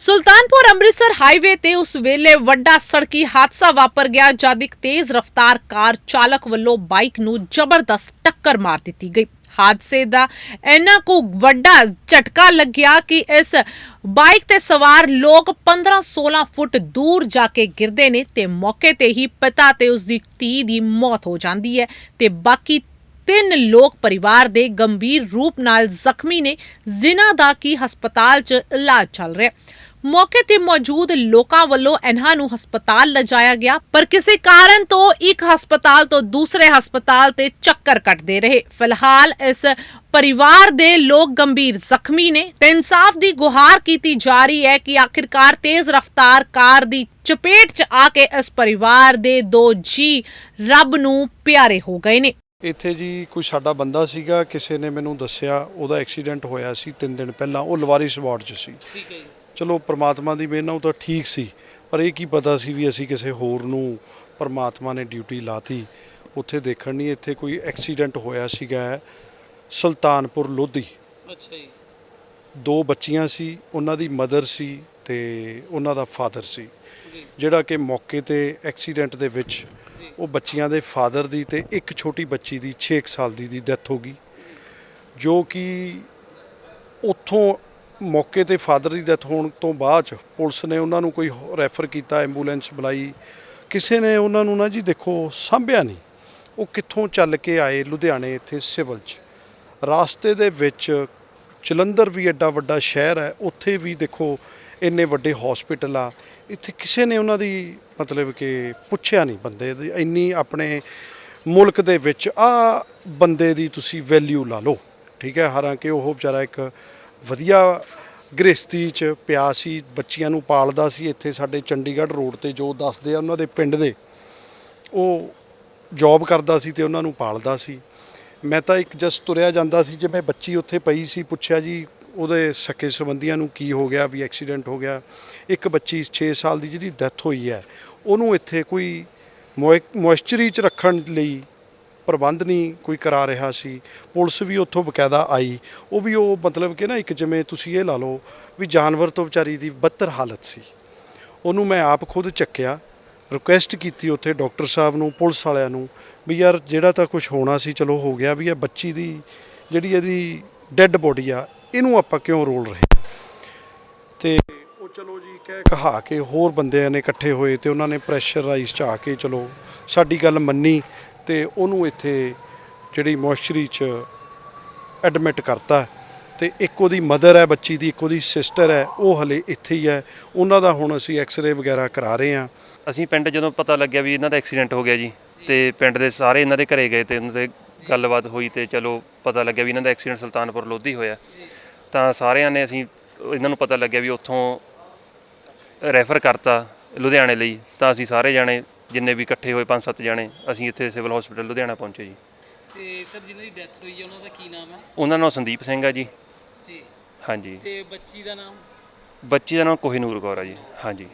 Sultanpur Amritsar highway ਤੇ ਉਸ ਵੇਲੇ ਵੱਡਾ ਸੜਕੀ ਹਾਦਸਾ ਵਾਪਰ ਗਿਆ, ਜਦ ਇੱਕ ਤੇਜ਼ ਰਫ਼ਤਾਰ ਕਾਰ ਚਾਲਕ ਵੱਲੋਂ ਬਾਈਕ ਨੂੰ ਜ਼ਬਰਦਸਤ ਟੱਕਰ ਮਾਰ ਦਿੱਤੀ ਗਈ। ਹਾਦਸੇ ਦਾ ਇੰਨਾ ਕੁ ਵੱਡਾ ਝਟਕਾ ਲੱਗਿਆ ਕਿ ਇਸ ਬਾਈਕ ਤੇ ਸਵਾਰ ਲੋਕ 15-16 ਫੁੱਟ ਦੂਰ ਜਾ ਕੇ ਗਿਰਦੇ ਨੇ ਤੇ ਮੌਕੇ ਤੇ ਹੀ ਪਿਤਾ ਤੇ ਉਸ ਦੀ ਧੀ ਦੀ ਮੌਤ ਹੋ ਜਾਂਦੀ ਹੈ ਤੇ ਬਾਕੀ ਤਿੰਨ ਲੋਕ ਪਰਿਵਾਰ ਦੇ ਗੰਭੀਰ ਰੂਪ ਨਾਲ ਜ਼ਖਮੀ ਨੇ, ਜਿਨ੍ਹਾਂ ਦਾ ਕੀ ਹਸਪਤਾਲ 'ਚ ਇਲਾਜ ਚੱਲ ਰਿਹਾ ਮੌਕੇ ਤੇ ਮੌਜੂਦ ਲੋਕਾਂ ਵੱਲੋਂ ਇਹਨਾਂ ਨੂੰ ਹਸਪਤਾਲ ਲਿਜਾਇਆ ਗਿਆ ਪਰ ਕਿਸੇ ਕਾਰਨ ਤੋਂ ਇੱਕ ਹਸਪਤਾਲ ਤੋਂ ਦੂਸਰੇ ਹਸਪਤਾਲ ਤੇ ਚੱਕਰ ਕੱਟਦੇ ਰਹੇ। ਫਿਲਹਾਲ ਇਸ ਪਰਿਵਾਰ ਦੇ ਲੋਕ ਗੰਭੀਰ ਜ਼ਖਮੀ ਨੇ। ਤੇ ਇਨਸਾਫ ਦੀ ਗੁਹਾਰ ਕੀਤੀ ਜਾ ਰਹੀ ਹੈ ਕਿ ਆਖਿਰਕਾਰ ਤੇਜ਼ ਰਫ਼ਤਾਰ ਕਾਰ ਦੀ ਚਪੇਟ 'ਚ ਆ ਕੇ ਇਸ ਪਰਿਵਾਰ ਦੇ ਦੋ ਜੀ ਰੱਬ ਨੂੰ ਪਿਆਰੇ ਹੋ ਗਏ ਨੇ। ਇੱਥੇ ਜੀ ਕੋਈ ਸਾਡਾ ਬੰਦਾ ਸੀਗਾ ਕਿਸੇ ਨੇ ਮੈਨੂੰ ਦੱਸਿਆ ਉਹਦਾ ਐਕਸੀਡੈਂਟ ਹੋਇਆ ਸੀ 3 ਦਿਨ ਪਹਿਲਾਂ। ਉਹ ਲਵਾਰਿਸ ਵਾਰਡ 'ਚ ਸੀ। ਠੀਕ ਹੈ ਜੀ। ਚਲੋ ਪ੍ਰਮਾਤਮਾ ਦੀ ਮਿਹਰ ਨਾਲ ਉਹ ਤਾਂ ਠੀਕ ਸੀ ਪਰ ਇਹ ਕੀ ਪਤਾ ਸੀ ਵੀ ਅਸੀਂ ਕਿਸੇ ਹੋਰ ਨੂੰ ਪ੍ਰਮਾਤਮਾ ਨੇ ਡਿਊਟੀ ਲਾਤੀ। ਉੱਥੇ ਦੇਖਣ ਨਹੀਂ ਇੱਥੇ ਕੋਈ ਐਕਸੀਡੈਂਟ ਹੋਇਆ ਸੀਗਾ ਸੁਲਤਾਨਪੁਰ ਲੋਧੀ। ਅੱਛਾ ਜੀ। ਦੋ ਬੱਚੀਆਂ ਸੀ ਉਹਨਾਂ ਦੀ ਮਦਰ ਸੀ ਤੇ ਉਹਨਾਂ ਦਾ ਫਾਦਰ ਸੀ। ਜਿਹੜਾ ਕਿ ਮੌਕੇ ਤੇ ਐਕਸੀਡੈਂਟ ਦੇ ਵਿੱਚ। ਉਹ ਬੱਚੀਆਂ ਦੇ ਫਾਦਰ ਦੀ ਤੇ ਇੱਕ ਛੋਟੀ ਬੱਚੀ ਦੀ 6 ਸਾਲ ਦੀ ਦੀ ਡੈਥ ਹੋ ਗਈ। ਜੋ ਕਿ ਉੱਥੋਂ ਮੌਕੇ ਤੇ ਫਾਦਰ ਦੀ ਡੈਥ ਹੋਣ ਤੋਂ ਬਾਅਦ 'ਚ ਪੁਲਿਸ ਨੇ ਉਹਨਾਂ ਨੂੰ ਕੋਈ ਰੈਫਰ ਕੀਤਾ, ਐਂਬੂਲੈਂਸ ਬੁਲਾਈ। ਕਿਸੇ ਨੇ ਉਹਨਾਂ ਨੂੰ ਨਾ ਜੀ ਦੇਖੋ, ਸਾਂਭਿਆ ਨਹੀਂ। ਉਹ ਕਿੱਥੋਂ ਚੱਲ ਕੇ ਆਏ ਲੁਧਿਆਣੇ ਇੱਥੇ ਸਿਵਲ 'ਚ। ਰਾਸਤੇ ਦੇ ਵਿੱਚ ਜਲੰਧਰ ਵੀ ਐਡਾ ਵੱਡਾ ਸ਼ਹਿਰ ਹੈ, ਉੱਥੇ ਵੀ ਦੇਖੋ ਇੰਨੇ ਵੱਡੇ ਹਸਪੀਟਲ ਆ। ਇੱਥੇ ਕਿਸੇ ਨੇ ਉਹਨਾਂ ਦੀ ਮਤਲਬ ਕਿ ਪੁੱਛਿਆ ਨਹੀਂ ਬੰਦੇ ਦੀ, ਇੰਨੀ ਆਪਣੇ ਮੁਲਕ ਦੇ ਵਿੱਚ ਆ ਬੰਦੇ ਦੀ ਤੁਸੀਂ ਵੈਲਿਊ ਲਾ ਲਓ। ਠੀਕ ਹੈ, ਹਾਲਾਂਕਿ ਉਹ ਵਿਚਾਰਾ ਇੱਕ ਵਧੀਆ ਗ੍ਰਸਤੀ ਚ ਪਿਆ ਸੀ, ਬੱਚੀਆਂ ਨੂੰ ਪਾਲਦਾ ਸੀ ਇੱਥੇ ਸਾਡੇ ਚੰਡੀਗੜ੍ਹ ਰੋਡ ਤੇ, ਜੋ ਦੱਸਦੇ ਆ ਉਹਨਾਂ ਦੇ ਪਿੰਡ ਦੇ। ਉਹ ਜੌਬ ਕਰਦਾ ਸੀ ਤੇ ਉਹਨਾਂ ਨੂੰ ਪਾਲਦਾ ਸੀ। ਮੈਂ ਤਾਂ ਇੱਕ ਜਸ ਤੁਰਿਆ ਜਾਂਦਾ ਸੀ, ਜਿਵੇਂ ਬੱਚੀ ਉੱਥੇ ਪਈ ਸੀ, ਪੁੱਛਿਆ ਜੀ ਉਹਦੇ ਸਕੇ ਸੰਬੰਧੀਆਂ ਨੂੰ ਕੀ ਹੋ ਗਿਆ, ਵੀ ਐਕਸੀਡੈਂਟ ਹੋ ਗਿਆ। ਇੱਕ ਬੱਚੀ 6 ਸਾਲ ਦੀ ਜਿਹਦੀ ਡੈਥ ਹੋਈ ਹੈ, ਉਹਨੂੰ ਇੱਥੇ ਕੋਈ ਮੋਇਸਚਰੀ ਚ ਰੱਖਣ ਲਈ ਪ੍ਰਬੰਧ ਨਹੀਂ ਕੋਈ ਕਰਾ ਰਿਹਾ ਸੀ। ਪੁਲਿਸ ਵੀ ਉੱਥੋਂ ਬਕਾਇਦਾ ਆਈ। ਉਹ ਵੀ ਉਹ ਮਤਲਬ ਕਿ ਨਾ ਇੱਕ ਜਿਵੇਂ ਤੁਸੀਂ ਇਹ ਲਾ ਲਓ ਵੀ ਜਾਨਵਰ ਤੋਂ ਵਿਚਾਰੀ ਦੀ ਬੱਤਰ ਹਾਲਤ ਸੀ। ਉਹਨੂੰ ਮੈਂ ਆਪ ਖੁਦ ਚੱਕਿਆ ਰਿਕੁਐਸਟ ਕੀਤੀ ਉੱਥੇ ਡਾਕਟਰ ਸਾਹਿਬ ਨੂੰ, ਪੁਲਿਸ ਵਾਲਿਆਂ ਨੂੰ ਵੀ ਯਾਰ ਜਿਹੜਾ ਤਾਂ ਕੁਝ ਹੋਣਾ ਸੀ, ਚਲੋ ਹੋ ਗਿਆ ਵੀ ਇਹ ਬੱਚੀ ਦੀ ਜਿਹੜੀ ਇਹਦੀ ਡੈੱਡ ਬੋਡੀ ਆ, ਇਹਨੂੰ ਆਪਾਂ ਕਿਉਂ ਰੋਲ ਰਹੇ ਹਾਂ? ਤੇ ਉਹ ਚਲੋ ਜੀ ਕਹਿ ਕਹਾ ਕੇ ਹੋਰ ਬੰਦਿਆਂ ਨੇ ਇਕੱਠੇ ਹੋਏ ਤੇ ਉਹਨਾਂ ਨੇ ਪ੍ਰੈਸ਼ਰਾਈਜ਼ ਚ ਆ ਕੇ ਚਲੋ ਸਾਡੀ ਗੱਲ ਮੰਨੀ। ਤੇ ਉਹਨੂੰ ਇੱਥੇ ਜਿਹੜੀ ਮੋਇਸਚਰੀ ਚ ਐਡਮਿਟ ਕਰਤਾ ਤੇ ਇੱਕ ਉਹਦੀ ਮਦਰ ਹੈ ਬੱਚੀ ਦੀ, ਇੱਕ ਉਹਦੀ ਸਿਸਟਰ ਹੈ, ਉਹ ਹਲੇ ਇੱਥੇ ਹੀ ਹੈ। ਉਹਨਾਂ ਦਾ ਹੁਣ ਅਸੀਂ ਐਕਸ-ਰੇ ਵਗੈਰਾ ਕਰਾ ਰਹੇ ਹਾਂ। ਅਸੀਂ ਪਿੰਡ ਜਦੋਂ ਪਤਾ ਲੱਗਿਆ ਵੀ ਇਹਨਾਂ ਦਾ ਐਕਸੀਡੈਂਟ ਹੋ ਗਿਆ ਜੀ, ਤੇ ਪਿੰਡ ਦੇ ਸਾਰੇ ਇਹਨਾਂ ਦੇ ਘਰੇ ਗਏ ਤੇ ਉਹਨਾਂ ਦੇ ਗੱਲਬਾਤ ਹੋਈ ਤੇ ਚਲੋ ਪਤਾ ਲੱਗਿਆ ਵੀ ਇਹਨਾਂ ਦਾ ਐਕਸੀਡੈਂਟ ਸੁਲਤਾਨਪੁਰ ਲੋਧੀ ਹੋਇਆ। ਤਾਂ ਸਾਰਿਆਂ ਨੇ ਅਸੀਂ ਇਹਨਾਂ ਨੂੰ ਪਤਾ ਲੱਗਿਆ ਵੀ ਉੱਥੋਂ ਰੈਫਰ ਕਰਤਾ ਲੁਧਿਆਣੇ ਲਈ। ਤਾਂ ਅਸੀਂ ਸਾਰੇ ਜਾਣੇ ਜਿੰਨੇ ਵੀ ਇਕੱਠੇ ਹੋਏ ਪੰਜ ਸੱਤ ਜਾਣੇ ਅਸੀਂ ਇੱਥੇ ਸਿਵਲ ਹਸਪੀਟਲ ਲੁਧਿਆਣਾ ਪਹੁੰਚੇ ਜੀ। ਤੇ ਸਰ ਜਿਨ੍ਹਾਂ ਦੀ ਡੈਥ ਹੋਈ ਹੈ ਉਹਨਾਂ ਦਾ ਕੀ ਨਾਮ ਹੈ? ਉਹਨਾਂ ਨਾਲ ਸੰਦੀਪ ਸਿੰਘ ਆ ਜੀ। ਜੀ। ਹਾਂਜੀ। ਤੇ ਬੱਚੀ ਦਾ ਨਾਮ? ਬੱਚੀ ਦਾ ਨਾਮ ਕੋਹੀਨੂਰ ਕੌਰ ਆ ਜੀ। ਹਾਂਜੀ।